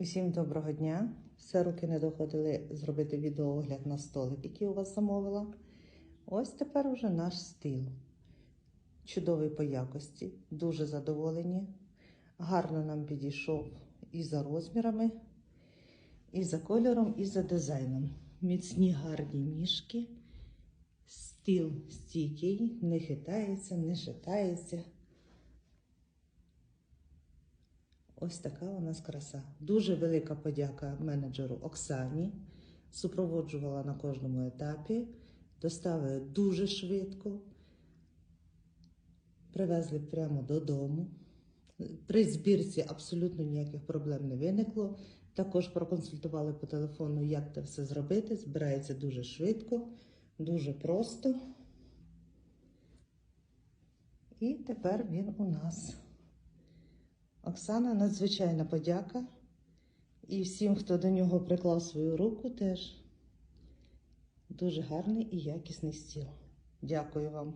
Усім доброго дня. Все руки не доходили зробити відеоогляд на столик, який у вас замовила. Ось тепер уже наш стіл. Чудовий по якості, дуже задоволені. Гарно нам підійшов і за розмірами, і за кольором, і за дизайном. Міцні гарні ніжки. Стіл стійкий, не хитається, не шатається. Ось така у нас краса. Дуже велика подяка менеджеру Оксані. Супроводжувала на кожному етапі, доставили дуже швидко, привезли прямо додому. При збірці абсолютно ніяких проблем не виникло. Також проконсультували по телефону, як це все зробити. Збирається дуже швидко, дуже просто. І тепер він у нас. Оксана, надзвичайна подяка. І всім, хто до нього приклав свою руку, теж дуже гарний і якісний стіл. Дякую вам.